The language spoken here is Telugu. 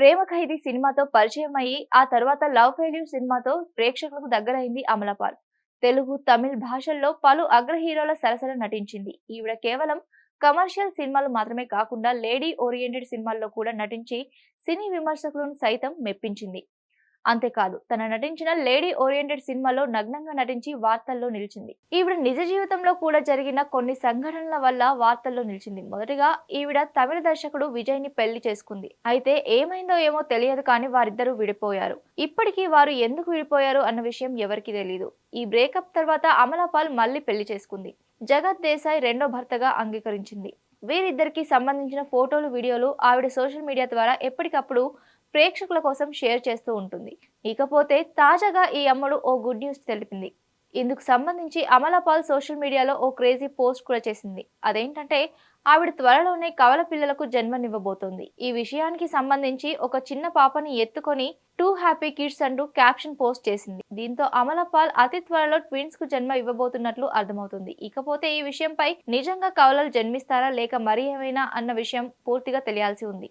ప్రేమ ఖైదీ సినిమాతో పరిచయం అయ్యి ఆ తర్వాత లవ్ ఫెయిల్యూర్ సినిమాతో ప్రేక్షకులకు దగ్గరైంది అమలపాల్ తెలుగు తమిళ్ భాషల్లో పలు అగ్ర హీరోల సరసన నటించింది. ఈవిడ కేవలం కమర్షియల్ సినిమాలు మాత్రమే కాకుండా లేడీ ఓరియంటెడ్ సినిమాల్లో కూడా నటించి సినీ విమర్శకులను సైతం మెప్పించింది. అంతేకాదు తన నటించిన లేడీ ఓరియంటెడ్ సినిమాలో నగ్నంగా నటించి వార్తల్లో నిలిచింది. ఈవిడ నిజ జీవితంలో కూడా జరిగిన కొన్ని సంఘటనల వల్ల వార్తల్లో నిలిచింది. మొదటిగా ఈవిడ తమిళ దర్శకుడు విజయ్ని పెళ్ళి చేసుకుంది. అయితే ఏమైందో ఏమో తెలియదు కానీ వారిద్దరూ విడిపోయారు. ఇప్పటికీ వారు ఎందుకు విడిపోయారు అన్న విషయం ఎవరికీ తెలియదు ఈ బ్రేకప్ తర్వాత అమలాపాల్ మళ్ళీ పెళ్ళి చేసుకుంది. జగత్ దేశాయ్ రెండో భర్తగా అంగీకరించింది. వీరిద్దరికి సంబంధించిన ఫోటోలు వీడియోలు ఆవిడ సోషల్ మీడియా ద్వారా ఎప్పటికప్పుడు ప్రేక్షకుల కోసం షేర్ చేస్తూ ఉంటుంది. ఇకపోతే తాజాగా ఈ అమ్మడు ఓ గుడ్ న్యూస్ తెలిపింది. ఇందుకు సంబంధించి అమలాపాల్ సోషల్ మీడియాలో ఓ క్రేజీ పోస్ట్ కూడా చేసింది. అదేంటంటే ఆవిడ త్వరలోనే కవల పిల్లలకు జన్మనివ్వబోతోంది. ఈ విషయానికి సంబంధించి ఒక చిన్న పాపని ఎత్తుకొని టూ హ్యాపీ కిడ్స్ అంటూ క్యాప్షన్ పోస్ట్ చేసింది. దీంతో అమలపాల్ అతి త్వరలో ట్విన్స్కు జన్మ ఇవ్వబోతున్నట్లు అర్థమవుతుంది. ఇకపోతే ఈ విషయంపై నిజంగా కవలలు జన్మిస్తారా లేక మరి ఏమైనా అన్న విషయం పూర్తిగా తెలియాల్సి ఉంది.